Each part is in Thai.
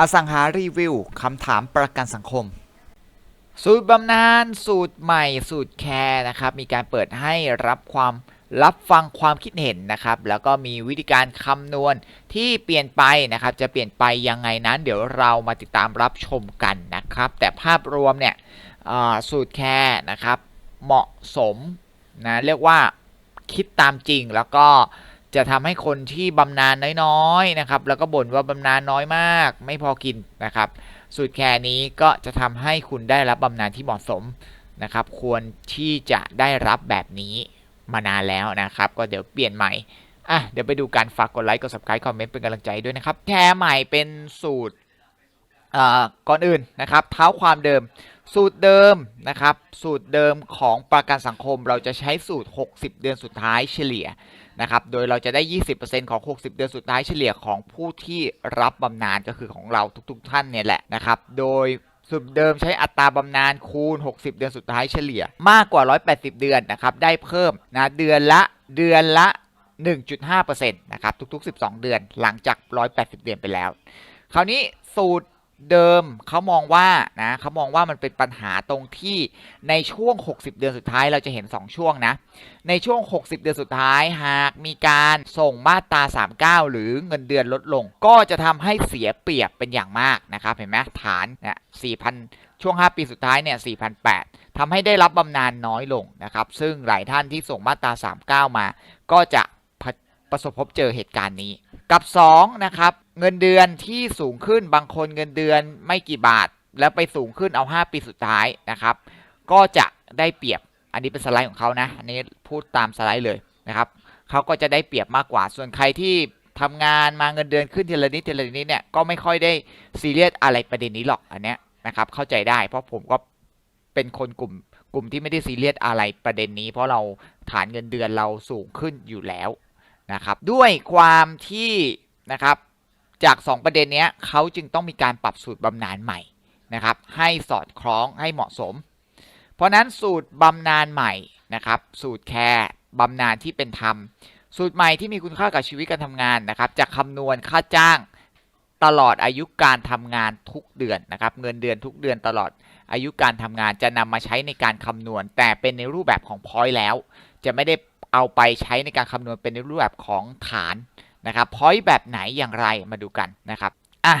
อสังหารีวิวคำถามประกันสังคม สูตรบำนาญสูตรใหม่สูตรแคร์นะครับ มีการเปิดให้รับความรับฟังความคิดเห็นนะครับ แล้วก็มีวิธีการคำนวณที่เปลี่ยนไปนะครับ จะเปลี่ยนไปยังไงนั้น เดี๋ยวเรามาติดตามรับชมกันนะครับ แต่ภาพรวมเนี่ยสูตรแคร์นะครับ เหมาะสมนะเรียกว่าคิดตามจริงแล้วก็ จะทำให้คนที่บำนาญน้อยๆนะครับ แล้วก็บ่นว่าบำนาญน้อยมาก ไม่พอกินนะครับ สูตรแคร์นี้ก็จะทำให้คุณได้รับบำนาญที่เหมาะสมนะครับ ควรที่จะได้รับแบบนี้มานานแล้วนะครับ ก็เดี๋ยวเปลี่ยนใหม่อะเดี๋ยวไปดูการฝากกดไลค์กด subscribe คอมเมนต์เป็นกำลังใจด้วยนะครับแคร์ใหม่เป็นสูตรอ่อก่อนอื่นนะครับ เท้าความเดิม สูตรเดิมนะครับ สูตรเดิมของประกันสังคมเราจะใช้สูตร 60 เดือนสุดท้ายเฉลี่ย นะครับ โดยเราจะได้ 20%ของ 60 เดือนสุดท้ายเฉลี่ยของผู้ที่รับบำนาญก็คือของเราทุกๆ ท่านเนี่ยแหละนะครับ โดยสูตรเดิมใช้อัตราบำนาญคูณ 60 เดือนสุดท้ายเฉลี่ย มากกว่า 180 เดือนนะครับ ได้เพิ่มนะเดือนละเดือนละ 1.5%นะครับ ทุกๆ 12 เดือนหลังจาก 180 เดือนไปแล้ว คราวนี้สูตร เดิมเขามองว่านะเขามองว่ามันเป็นปัญหาตรงที่ในช่วง 60 เดือนสุดท้ายเราจะเห็น 2 ช่วงนะ ในช่วง 60 เดือนสุดท้ายหากมีการส่งมาตรา 39 หรือเงินเดือนลดลง ก็จะทำให้เสียเปรียบเป็นอย่างมากนะครับเห็นไหมฐานเนี่ย4,000 ช่วง 5 ปีสุดท้ายเนี่ย4,800ทำให้ได้รับบำนาญน้อยลงนะครับซึ่งหลายท่านที่ส่งมาตรา 39 มา ก็จะประสบพบเจอเหตุการณ์นี้ กับ 2 นะครับ เงินเดือนที่สูงขึ้นบางคนเงินเดือนไม่กี่บาท แล้วไปสูงขึ้นเอา 5 ปีสุดท้ายนะครับ ก็จะได้เปรียบอันนี้เป็นสไลด์ของเขานะอันนี้พูดตามสไลด์เลยนะครับเขาก็จะได้เปรียบมากกว่า ส่วนใครที่ทำงานมาเงินเดือนขึ้นทีละนิดทีละนิดเนี่ยก็ไม่ค่อยได้ซีเรียสอะไรประเด็นนี้หรอกอันเนี้ยนะครับเข้าใจได้ เพราะผมก็เป็นคนกลุ่มกลุ่มที่ไม่ได้ซีเรียสอะไรประเด็นนี้ เพราะเราฐานเงินเดือนเราสูงขึ้นอยู่แล้วนะครับ ด้วยความที่นะครับ จาก 2 ประเด็นนี้เขาจึงต้องมีการปรับสูตรบำนาญใหม่นะครับให้สอดคล้องให้เหมาะสม เพราะนั้นสูตรบำนาญใหม่นะครับสูตรแคร์บำนาญที่เป็นธรรม สูตรใหม่ที่มีคุณค่ากับชีวิตการทำงานนะครับจะคำนวณค่าจ้างตลอดอายุการทำงานทุกเดือนนะครับเงินเดือนทุกเดือนตลอดอายุการทำงานจะนำมาใช้ในการคำนวณ แต่เป็นในรูปแบบของพอยต์แล้ว จะไม่ได้เอาไปใช้ในการคำนวณเป็นในรูปแบบของฐาน นะครับพอยต์แบบไหนอย่างไรมาดูกันนะครับอะ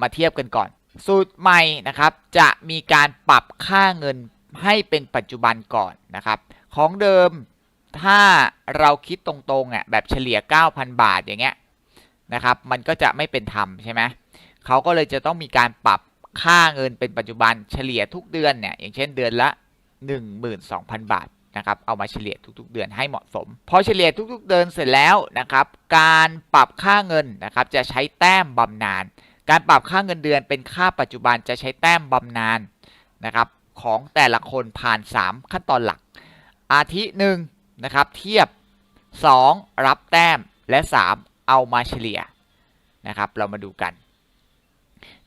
มาเทียบกันก่อน สูตรใหม่นะครับจะมีการปรับค่าเงินให้เป็นปัจจุบันก่อนนะครับของเดิมถ้าเราคิดตรงๆอะแบบเฉลี่ย 9,000 บาทอย่างเงี้ยนะครับมันก็จะไม่เป็นธรรมใช่ไหมเขาก็เลยจะต้องมีการปรับค่าเงินเป็นปัจจุบันเฉลี่ยทุกเดือนเนี่ยอย่างเช่นเดือนละ 12,000 บาท นะครับเอามาเฉลี่ยทุกๆ เดือนให้เหมาะสม พอเฉลี่ยทุกๆ เดือนเสร็จแล้วนะครับการปรับค่าเงินนะครับจะใช้แต้มบำนาญการปรับค่าเงินเดือนเป็นค่าปัจจุบันจะใช้แต้มบำนาญนะครับของแต่ละคนผ่าน 3 ขั้นตอนหลัก อาทิหนึ่งนะครับเทียบ 2 รับแต้มและ 3 เอามาเฉลี่ยนะครับเรามาดูกัน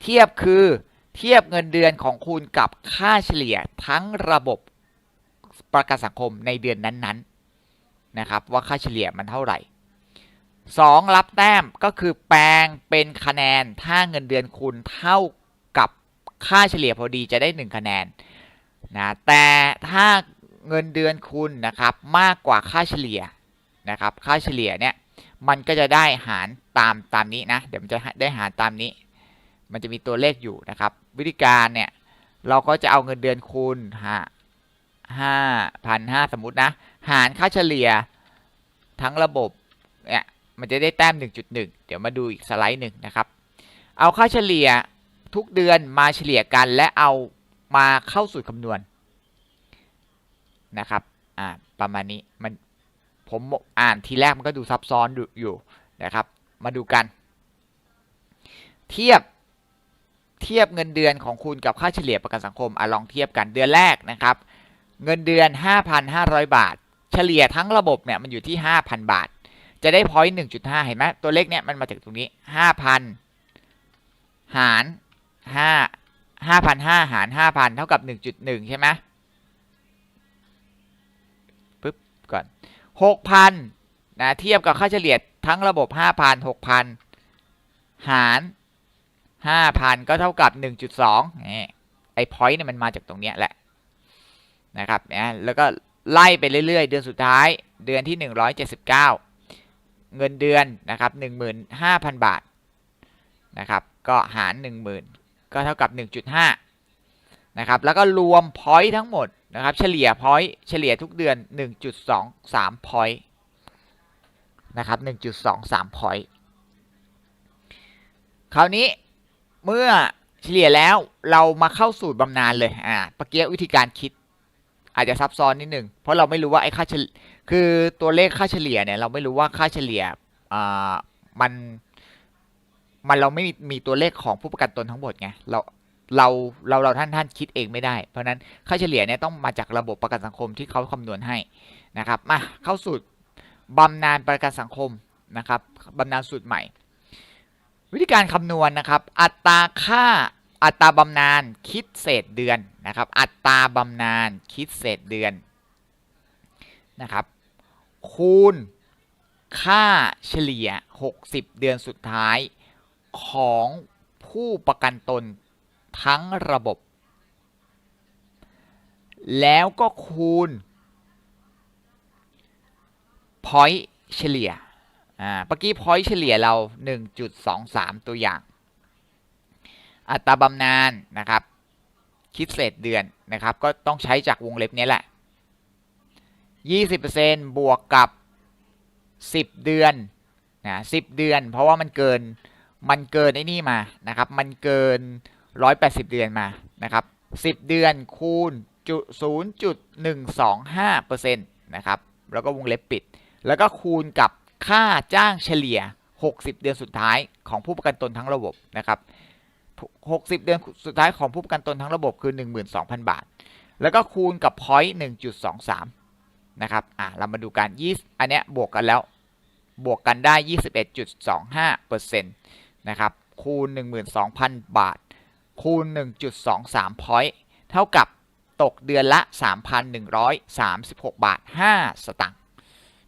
เทียบคือเทียบเงินเดือนของคุณกับค่าเฉลี่ยทั้งระบบ ประกันสังคมในเดือนนั้นๆนะครับว่าค่าเฉลี่ยมันเท่าไหร่ 2. รับแต้มก็คือแปลงเป็นคะแนนถ้าเงินเดือนคุณเท่ากับค่าเฉลี่ยพอดีจะได้ 1 คะแนนนะแต่ถ้าเงินเดือนคุณนะครับมากกว่าค่าเฉลี่ยนะครับค่าเฉลี่ยเนี่ยมันก็จะได้หารตามตามนี้นะเดี๋ยวมันจะได้หารตามนี้ มันจะมีตัวเลขอยู่นะครับ วิธีการเนี่ยเราก็จะเอาเงินเดือนคูณหา ห้าพันห้าสมมตินะ หารค่าเฉลี่ยทั้งระบบเนี่ยมันจะได้แต้ม 1.1 เดี๋ยวมาดูอีกสไลด์หนึ่งนะครับ เอาค่าเฉลี่ยทุกเดือนมาเฉลี่ยกันและเอามาเข้าสูตรคำนวณนะครับอ่าประมาณนี้มันผมอ่านทีแรกมันก็ดูซับซ้อนอยู่นะครับ มาดูกัน เทียบเทียบเงินเดือนของคุณกับค่าเฉลี่ยประกันสังคมอลองเทียบกันเดือนแรกนะครับ เงินเดือน 5,500 บาท เฉลี่ยทั้งระบบเนี่ยมันอยู่ที่ 5,000 บาท จะได้พอยต์1.5 เห็นไหมตัวเลขเนี่ยมันมาจากตรงนี้ 5,000 หาร5 5,500 หาร 5,000 เท่ากับ 1.1 ใช่ไหมปึ๊บก่อน 6,000นะเทียบกับค่าเฉลี่ยทั้งระบบ 5,000 6,000 หารห้าพันก็เท่ากับหนึ่งจุดสองนี่ไอ้พอยต์เนี่ยมันมาจากตรงเนี้ยแหละ นะครับนะแล้วก็ไล่ไปเรื่อยๆ เดือนสุดท้ายเดือนที่หนึ่งร้อยเจ็ดสิบเก้าเงินเดือนนะครับหนึ่งหมื่นห้าพันบาทนะครับก็หารหนึ่งหมื่นก็เท่ากับหนึ่งจุดห้านะครับแล้วก็รวมพอยต์ทั้งหมดนะครับเฉลี่ยพอยต์เฉลี่ยทุกเดือนหนึ่งจุดสองสามพอยต์นะครับหนึ่งจุดสองสามพอยต์คราวนี้เมื่อเฉลี่ยแล้วเรามาเข้าสูตรบำนาญเลยอ่าปะเกียวิธีการคิด อาจจะซับซ้อนนิดหนึ่งเพราะเราไม่รู้ว่าไอ้ค่าเฉลี่ยคือตัวเลขค่าเฉลี่ยเนี่ยเราไม่รู้ว่าค่าเฉลี่ยอ่ามันมันเราไม่มีตัวเลขของผู้ประกันตนทั้งหมดไงเราเราเราเราท่านท่านคิดเองไม่ได้ เพราะฉะนั้นค่าเฉลี่ยเนี่ยต้องมาจากระบบประกันสังคมที่เขาคำนวณให้นะครับมาเข้าสูตรบำนาญประกันสังคมนะครับบำนาญสูตรใหม่ วิธีการคำนวณนะครับ อัตราค่า อัตราบำนาญคิดเศษเดือนนะครับ อัตราบำนาญคิดเศษเดือนนะครับ คูณค่าเฉลี่ย 60 เดือนสุดท้ายของผู้ประกันตนทั้งระบบ แล้วก็คูณ point เฉลี่ย อ่าเมื่อกี้พอยต์เฉลี่ยเรา 1.23 ตัวอย่าง อัตราบำนาญนะครับ คิดเศษเดือนนะครับ ก็ต้องใช้จากวงเล็บนี้แหละ 20%บวกกับ 10 เดือนนะ10 เดือน เพราะว่ามันเกินมันเกินไอ้นี่มานะครับ มันเกิน 180 เดือนมานะครับ 10 เดือนคูณจุ0.125%นะครับ แล้วก็วงเล็บปิด แล้วก็คูณกับค่าจ้างเฉลี่ย 60 เดือนสุดท้ายของผู้ประกันตนทั้งระบบนะครับ 60 เดือนสุดท้ายของผู้ประกันตนทั้งระบบคือ 12,000 บาท แล้วก็คูณกับ point 1.23 นะครับ อะ เรามาดูกัน20อันเนี้ยบวกกันแล้ว บวกกันได้ 21.25%นะครับ คูณ 12,000 บาท คูณ 1.23 point เท่ากับตกเดือนละ 3,136 บาท 5 สตางค์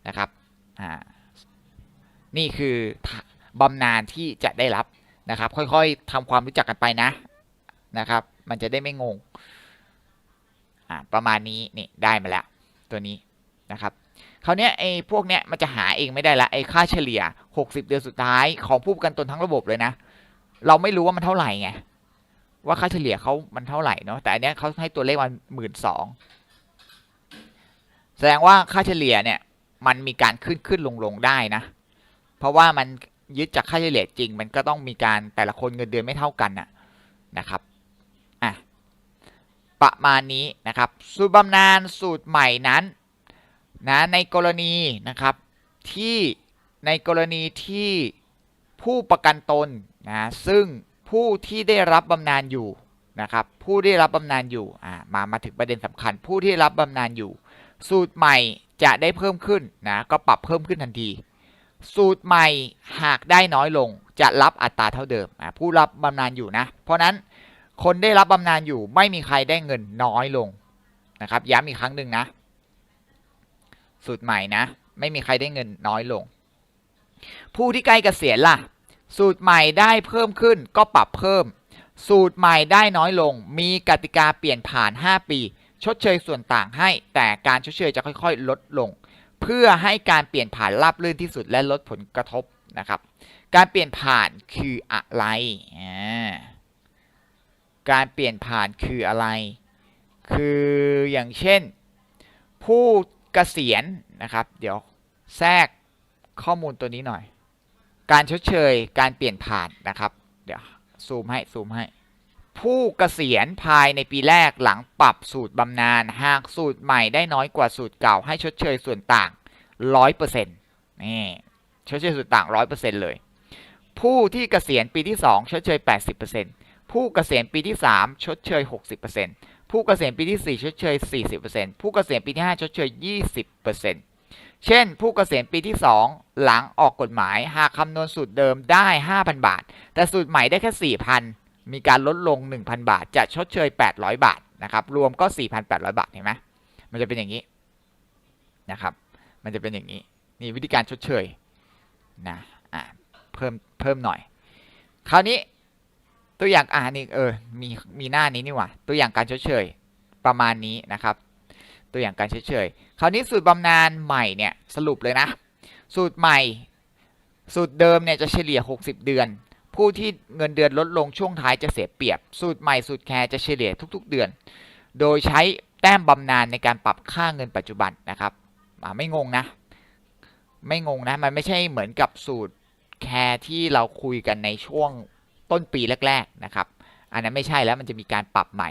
นะครับ อ่า นี่คือบำนาญที่จะได้รับ นะครับ ค่อยๆทำความรู้จักกันไปนะนะครับ มันจะได้ไม่งงอ่าประมาณนี้นี่ได้มาแล้วตัวนี้นะครับคราวนี้ไอ้พวกเนี้ยมันจะหาเองไม่ได้ละไอ้ค่าเฉลี่ย 60 เดือนสุดท้ายของผู้ประกันตนทั้งระบบเลยนะ เราไม่รู้ว่ามันเท่าไหร่ไงว่าค่าเฉลี่ยเขามันเท่าไหร่เนาะแต่อันเนี้ยเขาให้ตัวเลขมันหมื่นสองแสดงว่าค่าเฉลี่ยเนี่ยมันมีการขึ้นขึ้นลงลงได้นะ เพราะว่ามัน ยึดจากค่าเฉลี่ยจริง มันก็ต้องมีการแต่ละคนเงินเดือนไม่เท่ากันนะนะครับอะประมาณนี้นะครับ สูตรบำนาญสูตรใหม่นั้นนะในกรณีนะครับที่ในกรณีที่ผู้ประกันตนนะซึ่งผู้ที่ได้รับบำนาญอยู่นะครับผู้ได้รับบำนาญอยู่อ่ามามาถึงประเด็นสำคัญ ผู้ที่รับบำนาญอยู่ สูตรใหม่จะได้เพิ่มขึ้นนะก็ปรับเพิ่มขึ้นทันที สูตรใหม่หากได้น้อยลงจะรับอัตราเท่าเดิมผู้รับบำนาญอยู่นะ เพราะนั้นคนได้รับบำนาญอยู่ไม่มีใครได้เงินน้อยลงนะครับ ย้ำอีกครั้งหนึ่งนะ สูตรใหม่นะ ไม่มีใครได้เงินน้อยลง ผู้ที่ใกล้เกษียณล่ะ สูตรใหม่ได้เพิ่มขึ้นก็ปรับเพิ่ม สูตรใหม่ได้น้อยลง มีกติกาเปลี่ยนผ่าน 5 ปี ชดเชยส่วนต่างให้ แต่การชดเชยจะค่อย ๆ ลดลง เพื่อให้การเปลี่ยนผ่านราบรื่นที่สุดและลดผลกระทบนะครับ การเปลี่ยนผ่านคืออะไรการเปลี่ยนผ่านคืออะไร คืออย่างเช่น ผู้เกษียณนะครับ เดี๋ยวแทรกข้อมูลตัวนี้หน่อย การชดเชยการเปลี่ยนผ่านนะครับ เดี๋ยวซูมให้ซูมให้ ผู้เกษียณภายในปีแรกหลังปรับสูตรบำนาญหากสูตรใหม่ได้น้อยกว่าสูตรเก่าให้ชดเชยส่วนต่าง 100%นี่ชดเชยส่วนต่าง 100%เลย ผู้ที่เกษียณปีที่ 2 ชดเชย 80%ผู้เกษียณปีที่ 3 ชดเชย 60%ผู้เกษียณปีที่ 4 ชดเชย 40%ผู้เกษียณปีที่ 5 ชดเชย 20%เช่น ผู้เกษียณปีที่ 2 หลังออกกฎหมายหากคำนวณสูตรเดิมได้ 5,000 บาท แต่สูตรใหม่ได้แค่ 4,000 มีการลดลง 1,000 บาท จะชดเชย 800 บาทนะครับรวมก็ 4,800 บาทเห็นไหมมันจะเป็นอย่างนี้นะครับมันจะเป็นอย่างนี้นี่วิธีการชดเชยนะอ่าเพิ่มเพิ่มหน่อย คราวนี้ตัวอย่างอ่านี่เออมีมีหน้านี้นี่หว่าตัวอย่างการชดเชยประมาณนี้นะครับ ตัวอย่างการชดเชยคราวนี้สูตรบำนาญใหม่เนี่ยสรุปเลยนะ สูตรใหม่ สูตรเดิมเนี่ยจะเฉลี่ย 60 เดือน ผู้ที่เงินเดือนลดลงช่วงท้ายจะเสียเปรียบ สูตรใหม่สูตรแคร์จะเฉลี่ยทุก ๆ เดือน โดยใช้แต้มบำนาญในการปรับค่าเงินปัจจุบันนะครับไม่งงนะ ไม่งงนะ มันไม่ใช่เหมือนกับสูตรแคร์ที่เราคุยกันในช่วงต้นปีแรก ๆนะครับ อันนั้นไม่ใช่แล้วมันจะมีการปรับใหม่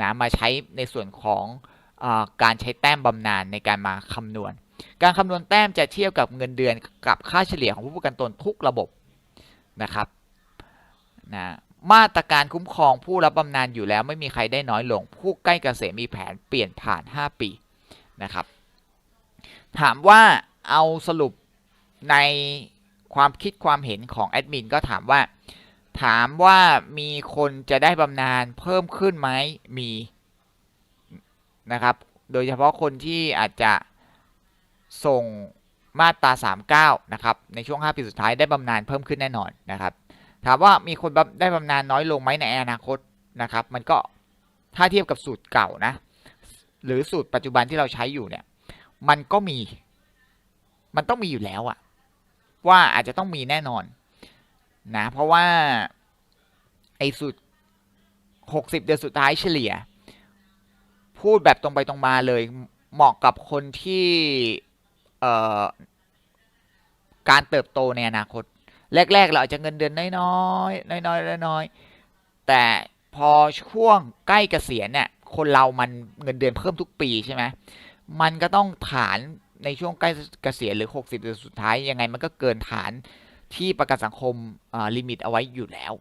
นะมาใช้ในส่วนของอการใช้แต้มบำนาญในการมาคำนวณ การคำนวณแต้มจะเทียบกับเงินเดือนกับค่าเฉลี่ยของผู้ประกันตนทุกระบบนะครับ นะมาตรการคุ้มครองผู้รับบำนาญอยู่แล้วไม่มีใครได้น้อยลง ผู้ใกล้เกษียณมีแผนเปลี่ยนผ่าน 5 ปีนะครับ ถามว่าเอาสรุปในความคิดความเห็นของแอดมินก็ถามว่า ถามว่ามีคนจะได้บำนาญเพิ่มขึ้นไหมมีนะครับ โดยเฉพาะคนที่อาจจะส่งมาตรา 39 นะครับ ในช่วง 5 ปีสุดท้ายได้บำนาญเพิ่มขึ้นแน่นอนนะครับ ถามว่ามีคนได้บำนาญน้อยลงไหมในอนาคตนะครับ มันก็ถ้าเทียบกับสูตรเก่านะ หรือสูตรปัจจุบันที่เราใช้อยู่เนี่ย มันก็มี มันต้องมีอยู่แล้วอะว่าอาจจะต้องมีแน่นอนนะ เพราะว่าไอ้สูตร60 เดือนสุดท้ายเฉลี่ย พูดแบบตรงไปตรงมาเลย เหมาะกับคนที่การเติบโตในอนาคต แรกๆเราอาจจะเงินเดือนน้อยๆน้อยๆน้อยๆแต่พอช่วงใกล้เกษียณเนี่ยคนเรามันเงินเดือนเพิ่มทุกปีใช่ไหมมันก็ต้องฐานในช่วงใกล้เกษียณหรือ 60เดือนสุดท้ายยังไงมันก็เกินฐานที่ประกันสังคมลิมิตเอาไว้อยู่แล้ว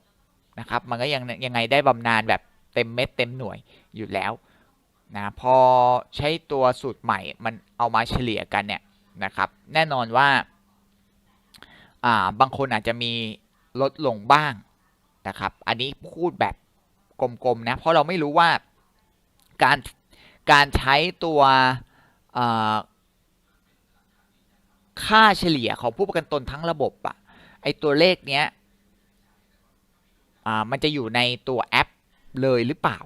นะครับมันก็ยังยังไงได้บำนาญแบบเต็มเม็ดเต็มหน่วยอยู่แล้วนะพอใช้ตัวสูตรใหม่มันเอามาเฉลี่ยกันเนี่ยนะครับ แน่นอนว่า อ่าบางคนอาจจะมีลดลงบ้างนะครับ อันนี้พูดแบบกลมๆนะ เพราะเราไม่รู้ว่าการการใช้ตัวค่าเฉลี่ยของผู้ประกันตนทั้งระบบอะไอตัวเลขเนี้ยมันจะอยู่ในตัวแอปเลยหรือเปล่า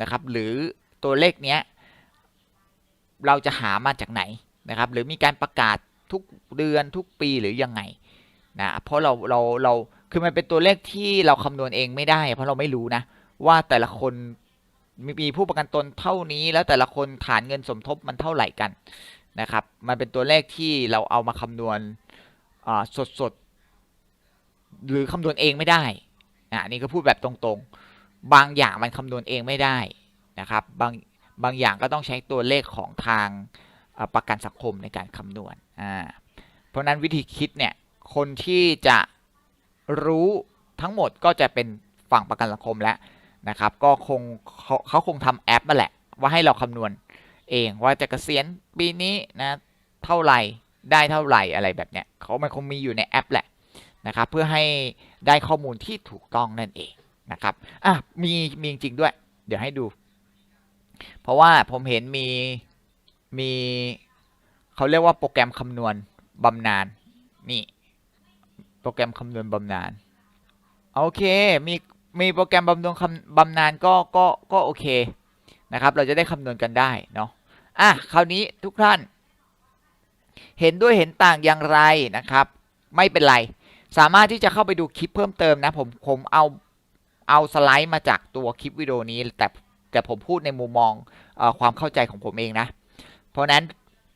นะครับ หรือตัวเลขเนี้ยเราจะหามาจากไหนนะครับ หรือมีการประกาศทุกเดือนทุกปีหรือยังไง นะเพราะเราเราเราคือมันเป็นตัวเลขที่เราคำนวณเองไม่ได้ เพราะเราไม่รู้นะ ว่าแต่ละคนมีผู้ประกันตนเท่านี้ แล้วแต่ละคนฐานเงินสมทบมันเท่าไหร่กันนะครับ มันเป็นตัวเลขที่เราเอามาคำนวณสดสดหรือคำนวณเองไม่ได้อ่านี่ก็พูดแบบตรงๆ บางอย่างมันคำนวณเองไม่ได้นะครับบางบางอย่างก็ต้องใช้ตัวเลขของทางประกันสังคมในการคำนวณอ่าเพราะนั้นวิธีคิดเนี่ย คนที่จะรู้ทั้งหมดก็จะเป็นฝั่งประกันสังคมแล้วนะครับ ก็คงเขาเขาคงทำแอปมาแหละ ว่าให้เราคำนวณเองว่าจะเกษียณปีนี้นะเท่าไหร่ได้เท่าไหร่อะไรแบบเนี้ยเขามันคงมีอยู่ในแอปแหละนะครับ เพื่อให้ได้ข้อมูลที่ถูกต้องนั่นเองนะครับอะมีมีจริงด้วย เดี๋ยวให้ดู เพราะว่าผมเห็นมีมีเขาเรียกว่าโปรแกรมคำนวณบำนาญนี่ โปรแกรมคำนวณบำนาญโอเคมีมีโปรแกรมบำนาญบำนาญก็ก็ก็โอเคนะครับ เราจะได้คำนวณกันได้เนาะอะคราวนี้ทุกท่าน เห็นด้วยเห็นต่างอย่างไรนะครับ ไม่เป็นไร สามารถที่จะเข้าไปดูคลิปเพิ่มเติมนะผมผมเอาเอาสไลด์มาจากตัวคลิปวิดีโอนี้ แต่แต่ผมพูดในมุมมองอความเข้าใจของผมเองนะ เพราะนั้น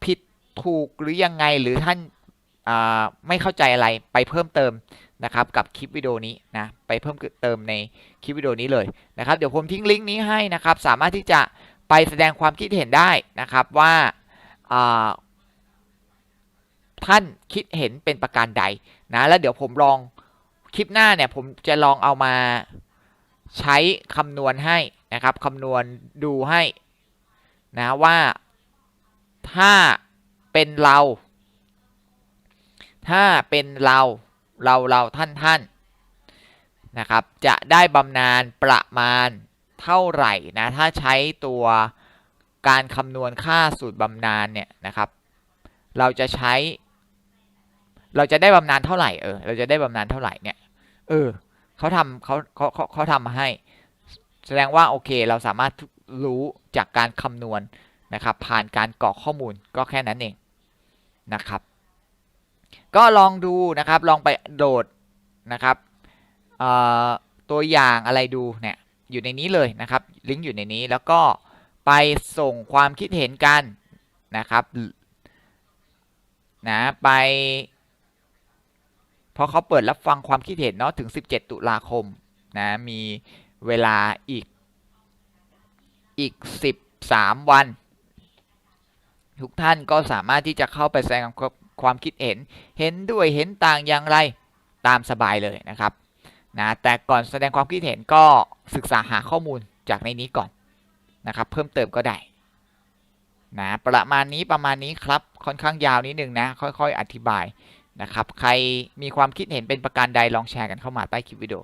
ผิดถูกหรือยังไงหรือท่าน ไม่เข้าใจอะไรไปเพิ่มเติมนะครับกับคลิปวิดีโอนี้นะไปเพิ่มเติมในคลิปวิดีโอนี้เลยนะครับเดี๋ยวผมทิ้งลิงก์นี้ให้นะครับสามารถที่จะไปแสดงความคิดเห็นได้นะครับว่าท่านคิดเห็นเป็นประการใดนะแล้วเดี๋ยวผมลองคลิปหน้าเนี่ยผมจะลองเอามาใช้คำนวณให้นะครับคำนวณดูให้นะว่าถ้าเป็นเรา ถ้าเป็นเราเราเราท่านท่านนะครับ จะได้บำนาญประมาณเท่าไหร่นะ ถ้าใช้ตัวการคำนวณค่าสูตรบำนาญเนี่ยนะครับ เราจะใช้ เราจะได้บำนาญเท่าไหร่เออ เราจะได้บำนาญเท่าไหร่เนี่ย เออเขาทำเขาเขาเขาเขาทำมาให้ แสดงว่าโอเค เราสามารถรู้จากการคำนวณนะครับ ผ่านการกรอกข้อมูลก็แค่นั้นเองนะครับ ก็ลองดูนะครับ ลองไปโดดนะครับตัวอย่างอะไรดูเนี่ยอยู่ในนี้เลยนะครับ ลิงก์อยู่ในนี้แล้วก็ไปส่งความคิดเห็นกันนะครับนะไปเพราะเขาเปิดรับฟังความคิดเห็นเนาะถึง 17 ตุลาคมนะมีเวลาอีกอีก 13 วัน ทุกท่านก็สามารถที่จะเข้าไปแสดง ความคิดเห็น เห็นด้วยเห็นต่างอย่างไรตามสบายเลยนะครับนะแต่ก่อนแสดงความคิดเห็นก็ศึกษาหาข้อมูลจากในนี้ก่อนนะครับ เพิ่มเติมก็ได้นะประมาณนี้ประมาณนี้ครับค่อนข้างยาวนิดนึงนะ ค่อยๆ อธิบายนะครับ ใครมีความคิดเห็นเป็นประการใดลองแชร์กันเข้ามาใต้คลิปวิดีโอ